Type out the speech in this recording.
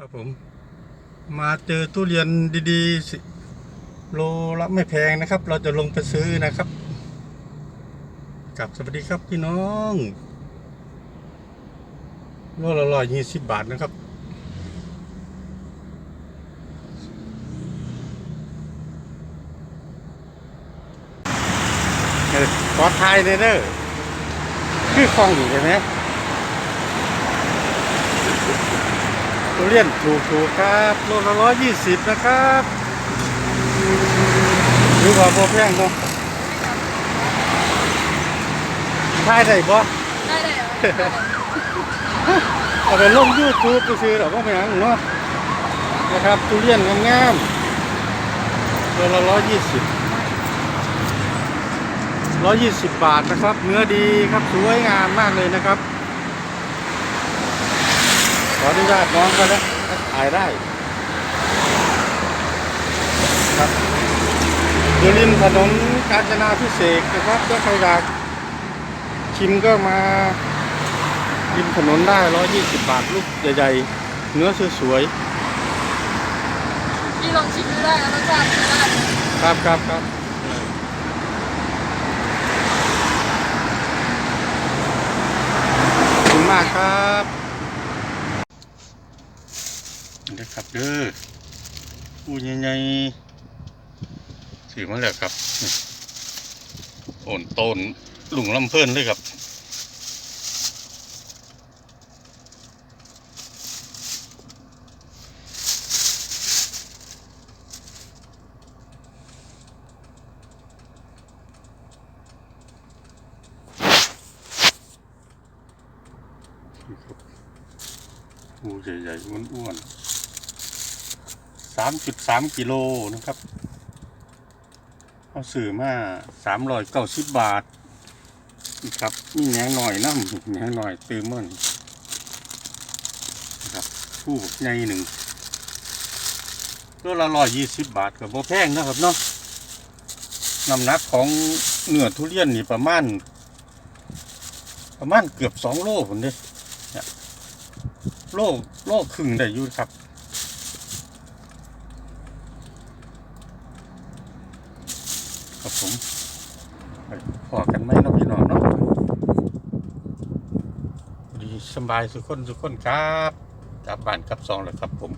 ครับผม มาเจอทุเรียนดีๆ โลละไม่แพงนะครับ เราจะลงไปซื้อนะครับกับสวัสดีครับพี่น้องโลละร้อยยี่สิบบาทนะครับเออขอทายเลยเด้อคือคลองอยู่ใช่ไหม เรียนถูกถูกๆครับโลละร้อยยี่สิบนะครับหรือว่าโบแพงเนาะทายได้บ่ได้เลยเหรอเอาไปลงยูทูบไปซื้อหรอกว่าไม่ยังเนาะนะครับทุเรียนงามๆโลละร้อยยี่สิบร้อยยี่สิบบาทนะครับ เนื้อดีครับสวยงามมากเลยนะครับข ออนุญาตน้องก็นะถ่ายได้ครับอยู่ริมถนนกาญจนาพิเศษกนะครับถ้าใครอยากชิมก็มาริมถนนได้ 120 บาทลูกใหญ่ๆ เนื้อสวยพี่ลองชิมดูได้รสชาติเป็นได้ครับครับครับขอบคุณมากครับ นี่ครับเด้อผู้ใหญ่ๆถือมาแล้วครับโอนโตนหลุงลำเพิ่นเลยครับนี่ครับงูใหญ่ๆอ้วนๆ สามจุดสามกิโลนะครับเขาซื้อมาสามร้อยเก้าสิบบาทนี่ครับนี่แหนงหน่อยน้ำแหนงหน่อยตืมมันนะครับผู้บักใหญ่หนึ่งตัวละร้อยยี่สิบบาทกับโบแพงนะครับเนาะน้ำหนักของเนื้อทุเรียนนี่ประมาณ ประมาณเกือบสองโลผมเด้เนี่ยโลโลครึ่งได้อยู่ครับ ครับผมพอกันไหมเนาะพี่น้องเนาะดีสบายสุขคนสุขคนครับกลับบ้านกลับซองแล้วครับผม